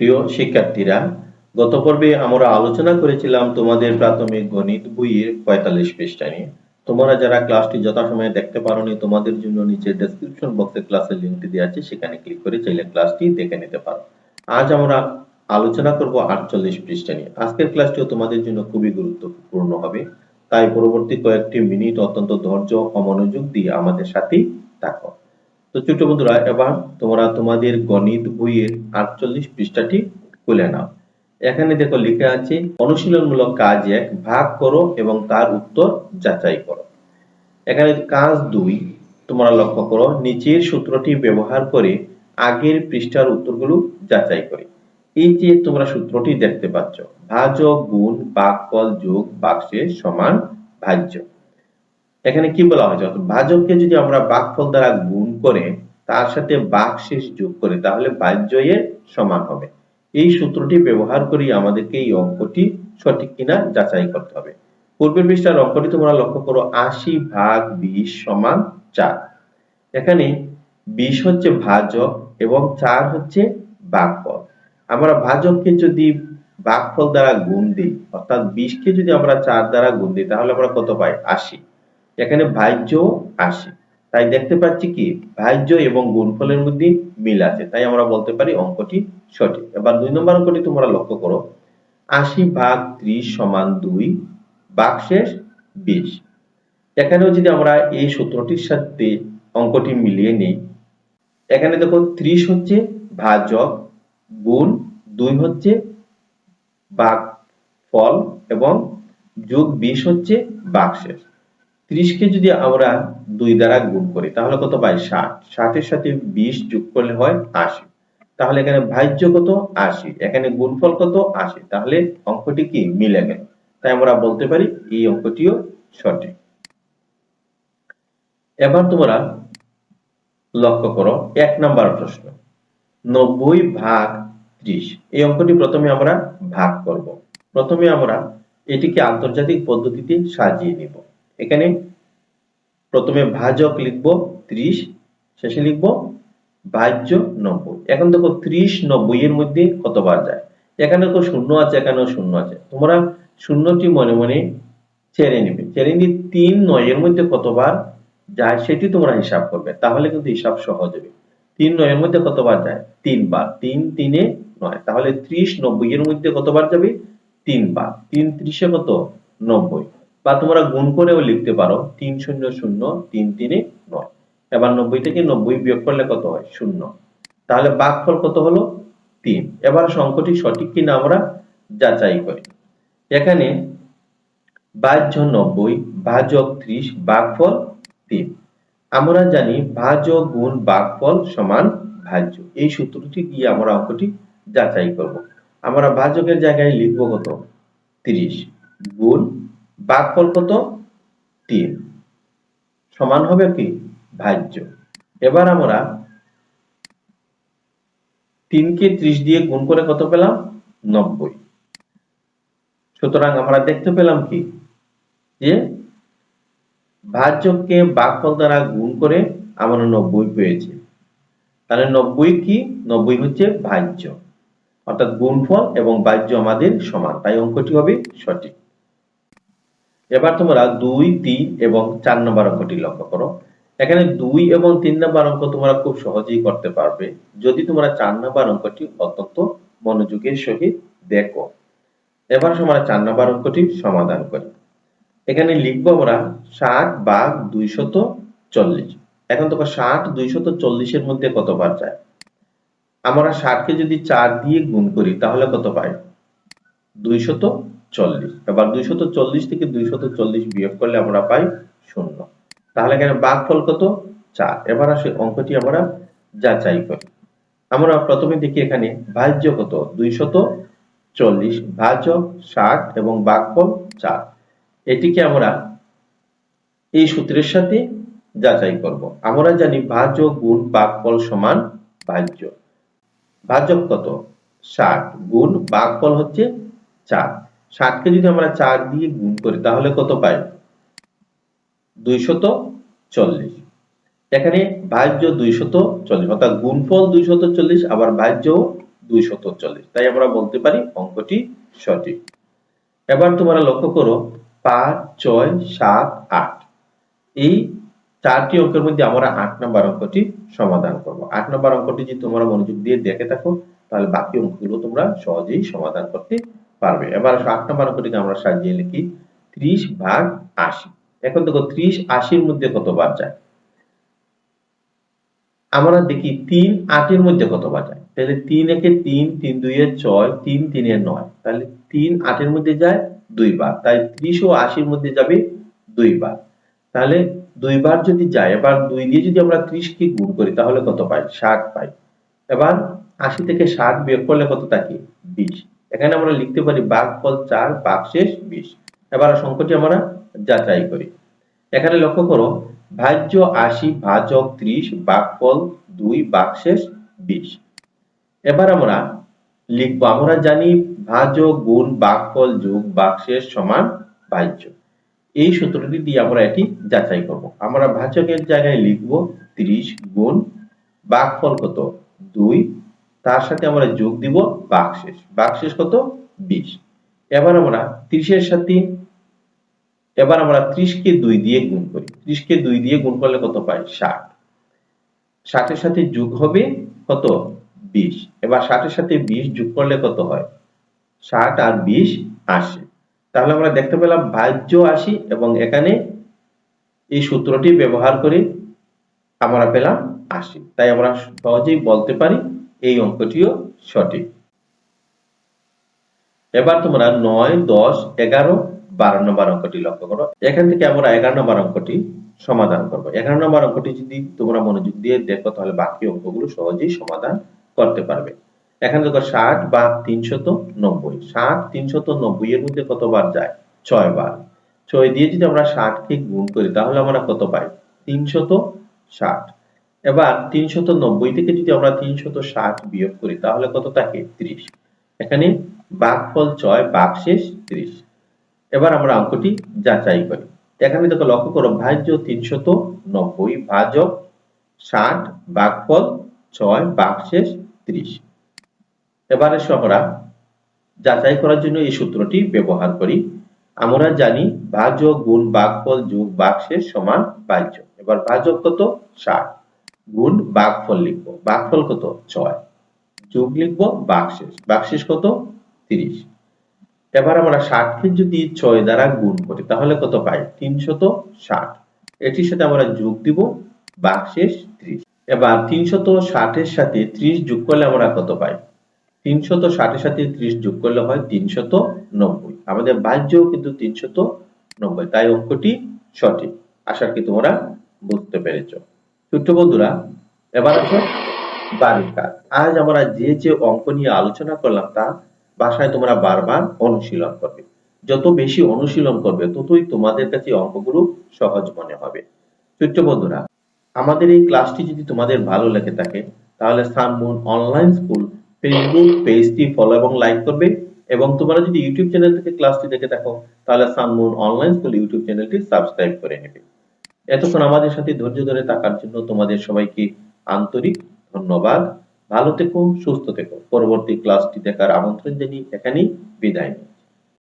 প্রিয় শিক্ষার্থীরা, গত পর্বে আমরা আলোচনা করেছিলাম তোমাদের প্রাথমিক গণিত বইয়ের পঁয়তাল্লিশ পৃষ্ঠা নিয়ে। তোমরা যারা ক্লাসটি যথাসময়ে দেখতে পারোনি, তোমাদের জন্য নিচে ডেসক্রিপশন বক্সে ক্লাসের লিঙ্কটি দেওয়া আছে, সেখানে ক্লিক করে চাইলে ক্লাসটি দেখে নিতে পারো। আজ আমরা আলোচনা করব আটচল্লিশ পৃষ্ঠা নিয়ে। আজকের ক্লাসটিও তোমাদের জন্য খুবই গুরুত্বপূর্ণ হবে। তাই পরবর্তী কয়েকটি মিনিট অত্যন্ত ধৈর্য ও মনোযোগ দিয়ে আমাদের সাথেই থাকো। তো ছোট বন্ধুরা, এবার তোমরা তোমাদের গণিত বইয়ের আটচল্লিশ পৃষ্ঠাটি খুলে নাও। এখানে দেখো লেখা আছে, অনুশীলনমূলক কাজ এক, ভাগ করো এবং তার উত্তর যাচাই করো। এখানে কাজ দুই, তোমরা লক্ষ্য করো, নিচের সূত্রটি ব্যবহার করে আগের পৃষ্ঠার উত্তরগুলো যাচাই করে। এই যে তোমরা সূত্রটি দেখতে পাচ্ছ, ভাজক গুণ বাকফল যোগ বাক্সের সমান ভাজ্য। এখানে কি বলা হয়েছে? ভাজককে যদি আমরা বাকফল দ্বারা গুণ করে তার সাথে বাকশেষ যোগ করে, তাহলে এর সমান হবে। এই সূত্রটি ব্যবহার করি আমাদেরকে এই অঙ্কটি সঠিক কিনা যাচাই করতে হবে। পূর্বের পৃষ্ঠার অঙ্কটি তোমরা লক্ষ্য করো, আশি ভাগ বিশ সমান চার। এখানে বিশ হচ্ছে ভাজক এবং চার হচ্ছে বাকফল। আমরা ভাজককে যদি বাকফল দ্বারা গুণ দিই, অর্থাৎ বিশকে যদি আমরা চার দ্বারা গুণ দিই, তাহলে আমরা কত পাই? আশি। এখানে ভাজ্য আসে। তাই দেখতে পাচ্ছি কি? ভাজ্য এবং গুণফলের মধ্যে মিল আছে। তাই আমরা বলতে পারি অঙ্কটি সঠিক। এবার দুই নম্বর অঙ্কটি তোমরা লক্ষ্য করো। আশি ভাগ ত্রিশ সমান দুই বাকশেষ বিশ। এখানেও যদি আমরা এই সূত্রটির সাথে অঙ্কটি মিলিয়ে নিই, এখানে দেখো ত্রিশ হচ্ছে ভাজক, গুণ দুই হচ্ছে বাক ফল এবং যোগ বিশ হচ্ছে বাকশেষ ত্রিশকে যদি আমরা দুই দ্বারা গুণ করি, তাহলে কত পাই? ষাট। ষাটের সাথে বিশ যোগ করলে হয় আশি। তাহলে এখানে ভাজ্য কত? আশি। এখানে গুণফল কত? আশি। তাহলে অঙ্কটি কি? মিলে গেল। তাই আমরা বলতে পারি এই অঙ্কটিও সঠিক। এবার তোমরা লক্ষ্য করো, এক নাম্বার প্রশ্ন। নব্বই ভাগ ত্রিশ। এই অঙ্কটি প্রথমে আমরা ভাগ করব। প্রথমে আমরা এটিকে আন্তর্জাতিক পদ্ধতিতে সাজিয়ে নিব। এখানে প্রথমে ভাজক লিখব ত্রিশ, শেষে লিখব ভাজ্য নব্বই। এখন দেখো ত্রিশ নব্বই এর মধ্যে কতবার যায়? এখানে তো শূন্য আছে, এখানেও শূন্য আছে। তোমরা শূন্যটি মনে মনে ছেড়ে নিবে। ছেড়ে নিয়ে তিন নয়ের মধ্যে কতবার যায় সেটি তোমরা হিসাব করবে। তাহলে কিন্তু হিসাব সহজ হবে। তিন নয়ের মধ্যে কতবার যায়? তিনবার। তিন তিনে নয়। তাহলে ত্রিশ নব্বই এর মধ্যে কতবার যাবে? তিনবার। তিন ত্রিশে কত? নব্বই। বা তোমরা গুণ করেও লিখতে পারো তিন শূন্য শূন্য তিন তিনে নয়। এবার নব্বই থেকে নব্বই বিয়োগ করলে কত হয়? শূন্য। তাহলে বাঘফল কত হলো? তিন। এবার সংখ্যাটি সঠিক কিনা আমরা যাচাই করি। এখানে বাহ্য নব্বই ভাজক ত্রিশ বাঘফল তিন। আমরা জানি ভাজক গুণ বাঘফল সমান ভাজ্য এই সূত্রটি দিয়ে আমরা অঙ্কটি যাচাই করব। আমরা ভাজকের জায়গায় লিখব কত? তিরিশ গুণ ভাগফল কত? তিন। সমান হবে কি? ভাজ্য। এবার আমরা তিনকে ত্রিশ দিয়ে গুণ করে কত পেলাম? নব্বই। সুতরাং আমরা দেখতে পেলাম কি? যে ভাজ্যকে বাঘফল দ্বারা গুণ করে আমরা নব্বই পেয়েছি। তাহলে নব্বই কি? নব্বই হচ্ছে ভাজ্য। অর্থাৎ গুণফল এবং বাহ্য আমাদের সমান। তাই অঙ্কটি হবে সঠিক। এবার তোমরা দুই, তিন এবং চার নম্বর অঙ্কটি লক্ষ্য করো। এখানে দুই এবং তিন নম্বর অঙ্ক তোমরা খুব সহজেই করতে পারবে। যদি তোমরা চার নম্বর অঙ্কটি অত্যন্ত মনোযোগের সহিত দেখো। এবার আমরা চার নম্বর অঙ্কটি সমাধান করি। এখানে লিখব আমরা ষাট বাঘ দুইশত চল্লিশ। এখন তোমরা ষাট দুইশত চল্লিশের মধ্যে কতবার যায়? আমরা ষাটকে যদি চার দিয়ে গুণ করি, তাহলে কত পাই? দুইশত চল্লিশ। এবার দুইশত চল্লিশ থেকে দুইশত চল্লিশ বিয়োগ করলে আমরা পাই শূন্য। তাহলে এখানে কত? চার। এবার আসে অঙ্কটি আমরা যাচাই করি। আমরা প্রথমে দেখি এখানে ভাজ্য কত? দুইশত চল্লিশ। ষাট এবং চার। এটিকে আমরা এই সূত্রের সাথে যাচাই করব। আমরা জানি ভাজ্য গুণ ফল সমান ভাজ্য। ভাজক কত? ষাট গুণ ফল হচ্ছে চার। ষাটকে যদি আমরা চার দিয়ে গুণ করি, তাহলে কত পাই? দুইশত চল্লিশ। এখানে ভাজ্য দুইশত চল্লিশ, অর্থাৎ গুণফল দুইশত চল্লিশ, আবার ভাজ্য দুইশত চল্লিশ। তাই আমরা বলতে পারি অঙ্কটি সঠিক। এবার তোমরা লক্ষ্য করো, পাঁচ, ছয়, সাত, আট। এই চারটি অঙ্কের মধ্যে আমরা আট নম্বর অঙ্কটি সমাধান করব। আট নম্বর অঙ্কটি যদি তোমরা মনোযোগ দিয়ে দেখে থাকো, তাহলে বাকি অঙ্কগুলো তোমরা সহজেই সমাধান করতে পারবে। এবার আট নম্বর অঙ্কটিকে আমরা সাজিয়ে লিখি ত্রিশ ভাগ আশি। এখন দেখো ত্রিশ আশির মধ্যে কতবার যায়? আমরা দেখি তিন আটের মধ্যে কতবার যায়? তাহলে তিন একে তিন তিন দুইয়ে ছয়, তিন তিনে নয়। তাহলে তিন আটের মধ্যে যায় দুইবার। তাই ত্রিশ ও আশির মধ্যে যাবে দুইবার। তাহলে দুইবার যদি যায়, এবার দুই দিয়ে যদি আমরা ত্রিশ কে গুণ করি, তাহলে কত পাই? ষাট পাই। এবার আশি থেকে ষাট বিয়োগ করলে কত থাকে বিশ। এখানে আমরা লিখতে পারি ফল চার শেষ বিশ। এবার সংখ্যাটি আমরা যাচাই করি। এখানে লক্ষ্য করো, ভাজ্য আশি, ভাজক ত্রিশ ফল দুই শেষ বিশ। এবার আমরা লিখব, আমরা জানি ভাজক গুণ ফল যোগ শেষ সমান ভাজ্য। এই সূত্রটি দিয়ে আমরা এটি যাচাই করব। আমরা ভাজকের জায়গায় লিখব 30 গুণ ভাগফল কত? 2 তার সাথে আমরা যোগ দিব ভাগশেষ ভাগশেষ কত? 20 এবার আমরা ত্রিশের সাথে, এবার আমরা 30 কে 2 দিয়ে গুণ করি। ত্রিশকে দুই দিয়ে গুণ করলে কত পাই? 60 60 এর সাথে যোগ হবে কত? 20 এবার 60 এর সাথে 20 যোগ করলে কত হয়? 60 আর 20 80 তাহলে আমরা দেখতে পেলাম ভাজ্য আশি এবং এখানে এই সূত্রটি ব্যবহার করে আমরা পেলাম আশি। তাই আমরা সহজেই বলতে পারি এই অঙ্কটিও সঠিক। এবার তোমরা নয়, দশ, এগারো, বারো নম্বর অঙ্কটি লক্ষ্য করো। এখান থেকে আমরা এগারো নম্বর অঙ্কটি সমাধান করব। এগারো নম্বর অঙ্কটি যদি তোমরা মনোযোগ দিয়ে দেখো, তাহলে বাকি অঙ্কগুলো সহজেই সমাধান করতে পারবে। এখানে দেখো ষাট বা তিনশত নব্বই। ষাট তিনশত নব্বই এর মধ্যে কতবার যায়? ছয় বার ছয় দিয়ে যদি আমরা ষাটকে গুণ করি, তাহলে আমরা কত পাই? তিনশত ষাট। এবার তিনশত নব্বই থেকে যদি আমরা তিনশত ষাট বিয়োগ করি, তাহলে কত থাকে ত্রিশ এখানে বাঘ ফল ছয় শেষ ত্রিশ। এবার আমরা অঙ্কটি যাচাই করি। এখানে দেখো লক্ষ্য করো, ভাজ্য তিনশত নব্বই, ভাজক ষাট বাঘ ফল ছয় শেষ ত্রিশ। এবারে আমরা যাচাই করার জন্য এই সূত্রটি ব্যবহার করি। আমরা জানি ভাজক গুণ ভাগফল যোগ ভাগশেষ সমান বাহ্য এবার ভাজক কত? ষাট। গুণ ভাগফল লিখব। ভাগফল কত? ছয়। যোগ লিখব ভাগশেষ ভাগশেষ কত? তিরিশ। এবার আমরা ষাটকে যদি ছয় দ্বারা গুণ করি, তাহলে কত পাই? তিনশত ষাট। এটির সাথে আমরা যোগ দিব ভাগশেষ ত্রিশ। এবার তিনশত ষাটের সাথে ত্রিশ যোগ করলে আমরা কত পাই? তিনশত ষাটের সাথে ত্রিশ যোগ করলে হয় তিনশত নব্বই। আমাদের বাহ্যও কিন্তু তিনশত নব্বই, তাই অঙ্কটি সঠিক। আশা কি তোমরা বুঝতে পেরেছ। ছোট্ট বন্ধুরা, এবার আসো বাড়ির কাজ। আজ আমরা যে যে অঙ্ক নিয়ে আলোচনা করলাম তা বাসায় তোমরা বারবার অনুশীলন করবে। যত বেশি অনুশীলন করবে, ততই তোমাদের কাছে অঙ্কগুলো সহজ মনে হবে। ছোট্ট বন্ধুরা, আমাদের এই ক্লাসটি যদি তোমাদের ভালো লেগে থাকে, তাহলে sun moon online school Facebook পেজটি ফলো এবং লাইক করবে এবং তোমরা যদি ইউটিউব চ্যানেল থেকে ক্লাসটি দেখে থাকো, তাহলে sun moon online school YouTube চ্যানেলটি সাবস্ক্রাইব করে নেবে। এতক্ষণ আমাদের সাথে ধৈর্য ধরে থাকার জন্য তোমাদের সবাইকে আন্তরিক ধন্যবাদ। ভালো থেকো, সুস্থ থেকো। পরবর্তী ক্লাসটি দেখার আমন্ত্রণ জানিয়ে এখানেই বিদায় নিই।